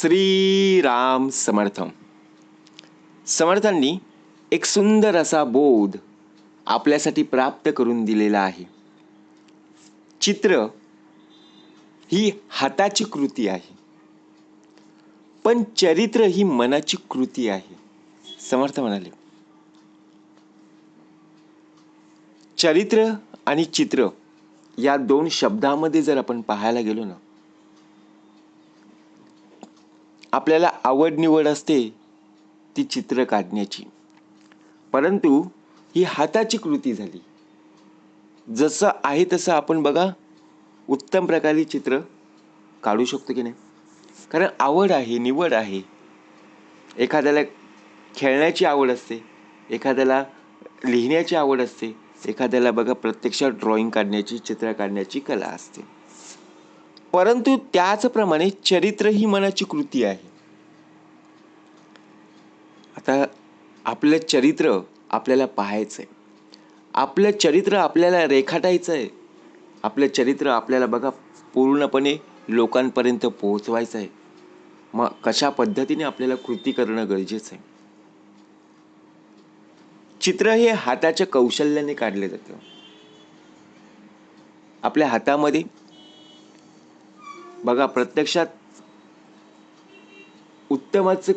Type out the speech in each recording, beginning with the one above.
श्रीराम समर्थम. समर्थांनी एक सुंदर असा बोध आपल्यासाठी प्राप्त करून दिलेला आहे. चित्र ही हाताची कृती आहे. पण चरित्र ही मनाची कृती आहे. समर्थ म्हणाले. चरित्र आणि चित्र या दोन शब्दामध्ये जर आपण पाहायला गेलो ना आपल्याला आवड निवड असते ती चित्र काढण्याची. परंतु ही हाताची कृती झाली. जसं आहे तसं आपण बघा उत्तम प्रकारे चित्र काढू शकतो की नाही? कारण आवड आहे निवड आहे. एखाद्याला खेळण्याची आवड असते एखाद्याला लिहिण्याची आवड असते एखाद्याला बघा प्रत्यक्षात ड्रॉइंग काढण्याची चित्र काढण्याची कला असते. परंतु त्याचप्रमाणे चरित्र ही मनाची कृती आहे. आता आपलं चरित्र आपल्याला पाहायचं आहे आपलं चरित्र आपल्याला रेखाटायचं आहे आपलं चरित्र आपल्याला बघा पूर्णपणे लोकांपर्यंत पोहोचवायचं आहे मग कशा पद्धतीने आपल्याला कृती करणं गरजेचं आहे चित्र हे हाताच्या कौशल्याने काढले जातं. आपल्या हातामध्ये बघा प्रत्यक्षात उत्तमच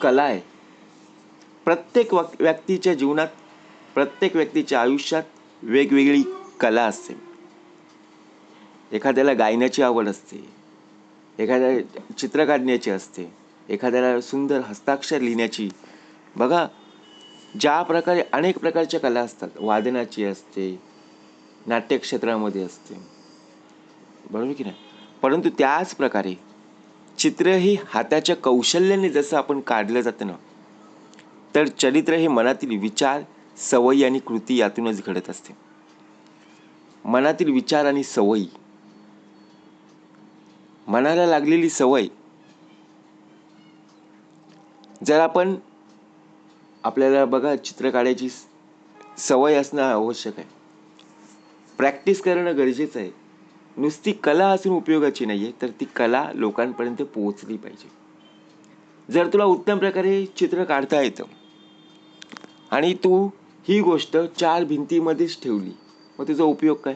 कला आहे. प्रत्येक वक- व्यक्तीच्या जीवनात प्रत्येक व्यक्तीच्या आयुष्यात वेगवेगळी कला असते. एखाद्याला गायण्याची आवड असते एखाद्या चित्र काढण्याची असते एखाद्याला सुंदर हस्ताक्षर लिहिण्याची. बघा ज्या प्रकारे अनेक प्रकारच्या कला असतात. वादनाची असते नाट्यक्षेत्रामध्ये असते. बरोबर की नाही? परंतु त्याच प्रकारे चित्र ही हाताच्या कौशल्याने जसं आपण काढलं जातं ना तर चरित्र हे मनातील विचार सवयी आणि कृती यातूनच घडत असते. मनातील विचार आणि सवयी. मनाला लागलेली सवय. जर आपण आपल्याला बघा चित्र काढायची सवय असणं आवश्यक आहे. प्रॅक्टिस करणं गरजेचं आहे. नुसती कला असून उपयोगाची नाही आहे तर ती कला लोकांपर्यंत पोहोचली पाहिजे. जर तुला उत्तम प्रकारे चित्र काढता येतं आणि तू ही गोष्ट चार भिंतीमध्येच ठेवली मग तुझा उपयोग काय?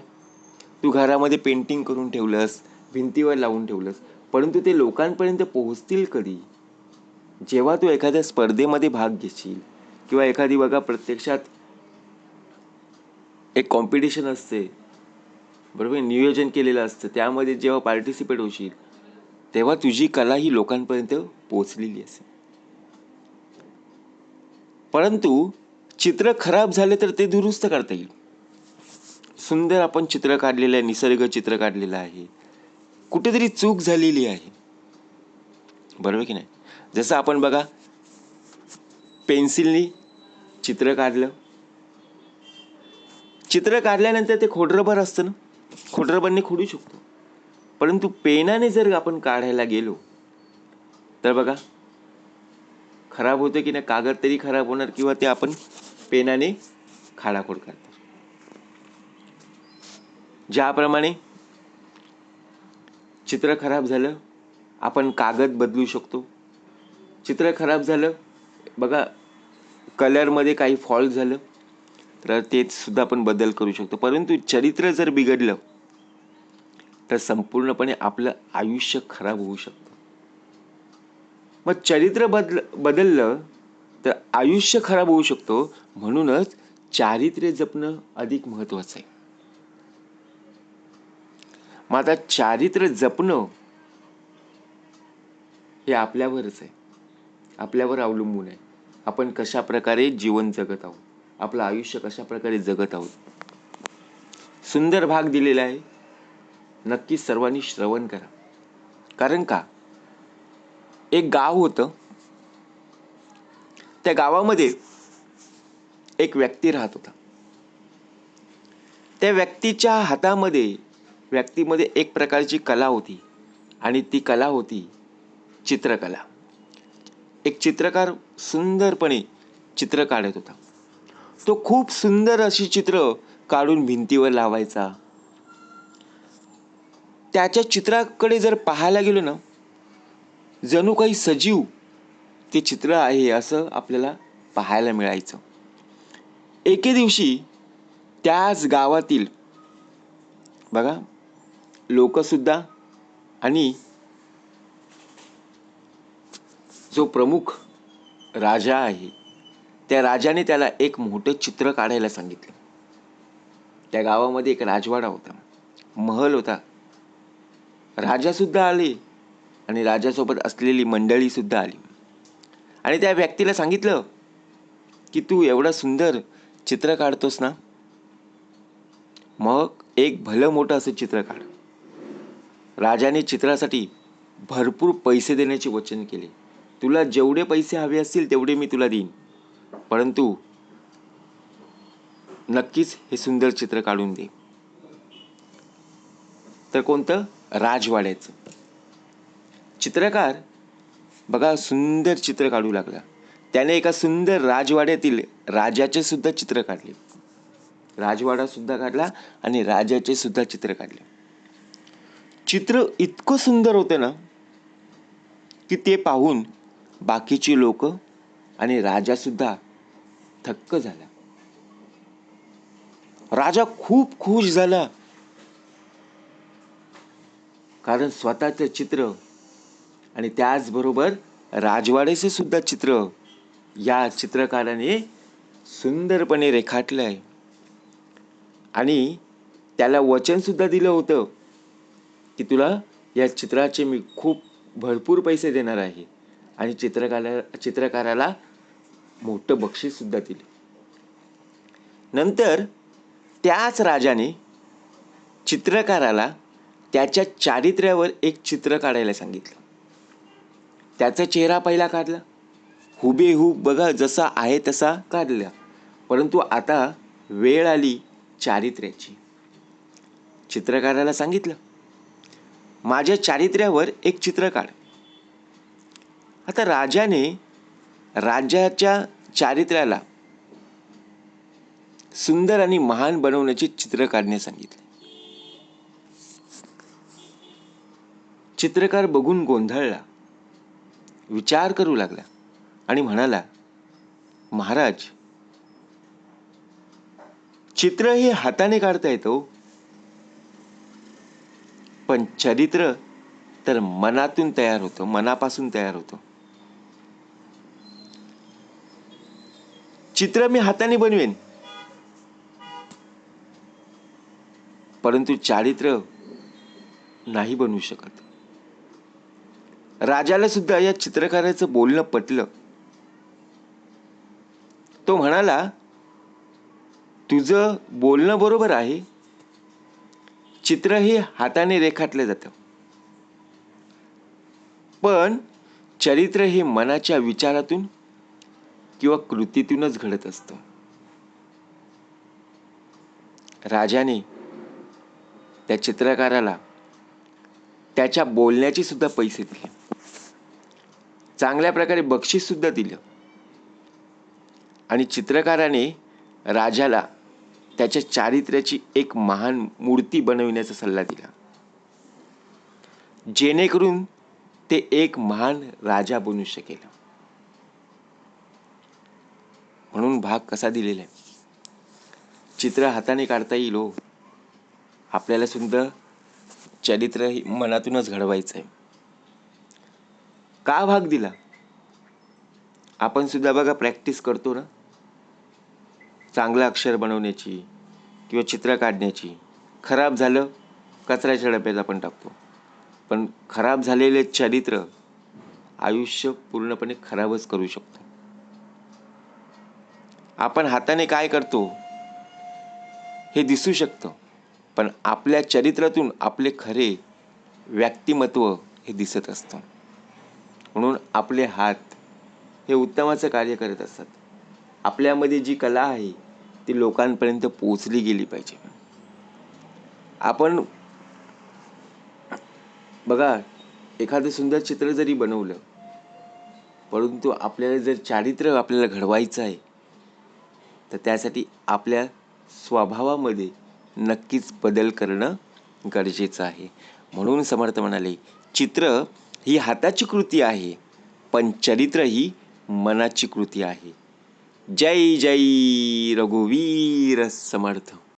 तू घरामध्ये पेंटिंग करून ठेवलंस भिंतीवर लावून ठेवलंस परंतु ते लोकांपर्यंत पोहोचतील कधी? जेव्हा तू एखाद्या स्पर्धेमध्ये भाग घेशील किंवा एखादी बघा प्रत्यक्षात एक कॉम्पिटिशन असते बरोबर नियोजन केलेलं असतं. त्यामध्ये जेव्हा पार्टिसिपेट होशील तेव्हा तुझी कला ही लोकांपर्यंत पोचलेली असेल. परंतु चित्र खराब झाले तर ते दुरुस्त करता येईल. सुंदर आपण चित्र काढलेलं आहे निसर्ग चित्र काढलेलं आहे. कुठेतरी चूक झालेली आहे. बरोबर की नाही? जसं आपण बघा पेन्सिलनी चित्र काढलं. चित्र काढल्यानंतर ते खोडरभर असतं ना? खोटरपणे खोडू शकतो. परंतु पेनाने जर आपण काढायला गेलो तर बघा खराब होतं की नाही कागद तरी खराब होणार किंवा ते आपण पेनाने खाडाखोड करतो ज्याप्रमाणे चित्र खराब झालं आपण कागद बदलू शकतो. चित्र खराब झालं बघा कलरमध्ये काही फॉल्ट झालं तर तेच सुद्धा आपण बदल करू शकतो. परंतु चरित्र जर बिघडलं तर संपूर्णपणे आपलं आयुष्य खराब होऊ शकतं. मग चरित्र बदल बदललं तर आयुष्य खराब होऊ शकतो. म्हणूनच चारित्र्य जपणं अधिक महत्वाचं आहे. मग आता चारित्र्य जपणं हे आपल्यावरच आहे. आपल्यावर अवलंबून आहे. आपण कशा प्रकारे जीवन जगत आहोत? आपलं आयुष्य कशा प्रकारे जगत आहोत? सुंदर भाग दिलेला आहे. नक्की सर्वांनी श्रवण करा. कारण का? एक गाव होतं. त्या गावामध्ये एक व्यक्ती राहत होता. त्या व्यक्तीच्या हातामध्ये व्यक्तीमध्ये एक प्रकारची कला होती आणि ती कला होती चित्रकला. एक चित्रकार सुंदरपणे चित्र काढत होता. तो खूप सुंदर अशी चित्र काढून भिंतीवर लावायचा. त्याच्या चित्राकडे जर पाहायला गेलो ना जणू काही सजीव ते चित्र आहे असं आपल्याला पाहायला मिळायचं. एके दिवशी त्याच गावातील बघा लोकसुद्धा आणि जो प्रमुख राजा आहे त्या राजाने त्याला एक मोठं चित्र काढायला सांगितलं. त्या गावामध्ये एक राजवाडा होता महल होता. राजासुद्धा आले आणि राजासोबत असलेली मंडळीसुद्धा आली. आणि त्या व्यक्तीला सांगितलं की तू एवढं सुंदर चित्र काढतोस ना मग एक भलं मोठं असं चित्र काढ. राजाने चित्रासाठी भरपूर पैसे देण्याचे वचन केले. तुला जेवढे पैसे हवे असतील तेवढे मी तुला देईन. परंतु नक्कीच हे सुंदर चित्र काढून दे. तर कोणतं? राजवाड्याचं. चित्रकार बघा सुंदर चित्र काढू लागला. त्याने एका सुंदर राजवाड्यातील राजाचे सुद्धा चित्र काढले. राजवाडा सुद्धा काढला आणि राजाचे सुद्धा चित्र काढले. चित्र इतकं सुंदर होते ना की ते पाहून बाकीची लोक आणि राजा सुद्धा थक्क झाला. राजा खूप खुश झाला. कारण स्वतःचं चित्र आणि त्याचबरोबर राजवाड्याचे सुद्धा चित्र या चित्रकाराने सुंदरपणे रेखाटलं आहे आणि त्याला वचनसुद्धा दिलं होतं की तुला या चित्राचे मी खूप भरपूर पैसे देणार आहे. आणि चित्रकारा चित्रकाराला मोठं बक्षीससुद्धा दिले. नंतर त्याच राजाने चित्रकाराला त्याच्या चारित्र्यावर एक चित्र काढायला सांगितलं. त्याचा चेहरा पहिला काढला. हुबेहूब बघा जसा आहे तसा काढला. परंतु आता वेळ आली चारित्र्याची. चित्रकाराला सांगितलं माझ्या चारित्र्यावर एक चित्र काढ. आता राजाने राज्याच्या चारित्र्याला सुंदर आणि महान बनवण्याचे चित्र काढण्यास सांगितले. चित्रकार बघून गोंधळला. विचार करू लागला आणि म्हणाला महाराज चित्र हे हाताने काढता येतो हो. पण चरित्र तर मनातून तयार होतं मनापासून तयार होतं. चित्र मी हाताने बनवेन. परंतु चारित्र नाही बनवू शकत. राजाला सुद्धा या चित्रकाराचं बोलणं पटलं. तो म्हणाला तुझं बोलणं बरोबर आहे. चित्र हे हाताने रेखाटलं जातं. पण चरित्र हे मनाच्या विचारातून किंवा कृतीतूनच घडत असतं. राजाने त्या चित्रकाराला त्याच्या बोलण्याचे सुद्धा पैसे दिले. चांगल्या प्रकारे बक्षीससुद्धा दिलं. आणि चित्रकाराने राजाला त्याच्या चारित्र्याची एक महान मूर्ती बनविण्याचा सल्ला दिला. जेणेकरून ते एक महान राजा बनू शकेल. म्हणून भाग कसा दिलेला आहे? चित्र हाताने काढता येईल हो. आपल्याला सुद्धा चरित्र मनातूनच घडवायचं आहे. का भाग दिला? आपण सुद्धा बघा प्रॅक्टिस करतो ना. चांगलं अक्षर बनवण्याची किंवा चित्र काढण्याची. खराब झालं कचऱ्याच्या डब्यात आपण टाकतो. पण खराब झालेले चरित्र आयुष्य पूर्णपणे खराबच करू शकतो. आपण हाताने काय करतो हे दिसू शकतं. पण आपल्या चरित्रातून आपले खरे व्यक्तिमत्व हे दिसत असतं. आपले हात हे उत्तमाचं कार्य करत असतात. आपल्यामध्ये जी कला आहे ती लोकांपर्यंत पोचली गेली पाहिजे. आपण बघा एखादं सुंदर चित्र जरी बनवलं परंतु आपल्याला जर चारित्र्य आपल्याला घडवायचं आहे तर त्यासाठी आपल्या स्वभावामध्ये नक्कीच बदल करणं गरजेचं आहे. म्हणून समर्थ म्हणाले चित्र ही हाताची कृती आहे. पण चरित्र ही मनाची कृती आहे. जय जय रघुवीर समर्थ.